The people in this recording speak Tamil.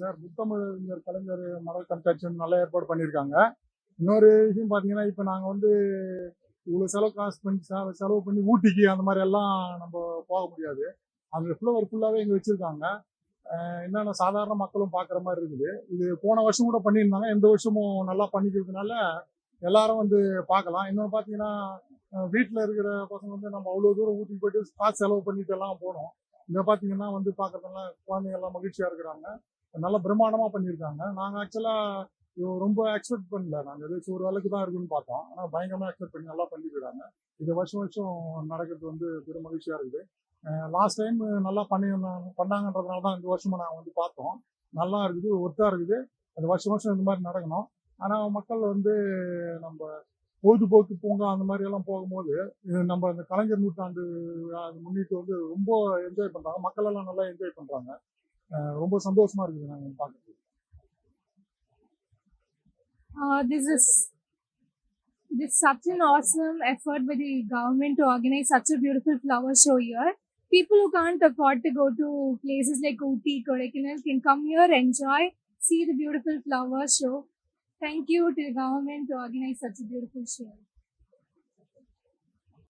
சார் முத்தமிழர் கலைஞர் மலர் கண்காட்சி நல்ல ஏற்பாடு பண்ணியிருக்காங்க. இன்னொரு விஷயம் பார்த்தீங்கன்னா இப்போ நாங்கள் வந்து இவ்வளோ செலவு காசு பண்ணி செலவு பண்ணி ஊட்டிக்கு அந்த மாதிரி எல்லாம் நம்ம போக முடியாது. அந்த ஃப்ளவர் ஃபுல்லாகவே இங்கே வச்சுருக்காங்க. என்னென்ன சாதாரண மக்களும் பார்க்குற மாதிரி இருக்குது. இது போன வருஷம் கூட பண்ணியிருந்தாங்க. இந்த வருஷமும் நல்லா பண்ணிக்கிறதுனால எல்லாரும் வந்து பார்க்கலாம் இன்னொன்று பார்த்தீங்கன்னா வீட்டில் இருக்கிற பசங்க வந்து நம்ம அவ்வளோ தூரம் ஊட்டிக்கு போயிட்டு காசு செலவு பண்ணிட்டு எல்லாம் போனோம். இங்கே பார்த்தீங்கன்னா வந்து பார்க்கறதுலாம் குழந்தைங்க எல்லாம் மகிழ்ச்சியாக இருக்கிறாங்க. நல்ல பிரம்மாண்டமாக பண்ணியிருக்காங்க. நாங்கள் ஆக்சுவலாக ரொம்ப எக்ஸ்பெக்ட் பண்ணல. நாங்கள் ஏதாச்சும் ஒரு அளவுக்கு தான் இருக்குன்னு பார்த்தோம். ஆனால் பயங்கரமாக எக்ஸ்பெக்ட் பண்ணி நல்லா பண்ணிருக்காங்க இது வருஷம் வருஷம் நடக்கிறது வந்து பெரும் மகிழ்ச்சியாக இருக்குது. லாஸ்ட் டைம் நல்லா பண்ணி பண்ணாங்கன்றதுனால தான் இந்த வருஷமும் நாங்கள் வந்து பார்த்தோம். நல்லா இருக்குது ஒர்த்தாக இருக்குது. அது வருஷம் வருஷம் இந்த மாதிரி நடக்கணும். ஆனால் மக்கள் வந்து நம்ம பொழுதுபோக்கு பூங்கா அந்த மாதிரி எல்லாம் போகும்போது இது நம்ம இந்த கலைஞர் நூற்றாண்டு அது முன்னிட்டு வந்து ரொம்ப என்ஜாய் பண்ணுறாங்க மக்கள் எல்லாம் நல்லா என்ஜாய் பண்ணுறாங்க ரொம்ப சந்தோஷமா இருக்குது நாங்க பார்க்கறது Uh, this is this is such an awesome effort by the government to organize such a beautiful flower show here. People who can't afford to go to places like Ooty, Kodaikanal can come here, enjoy, see the beautiful flower show. Thank you to the government to organize such a beautiful show.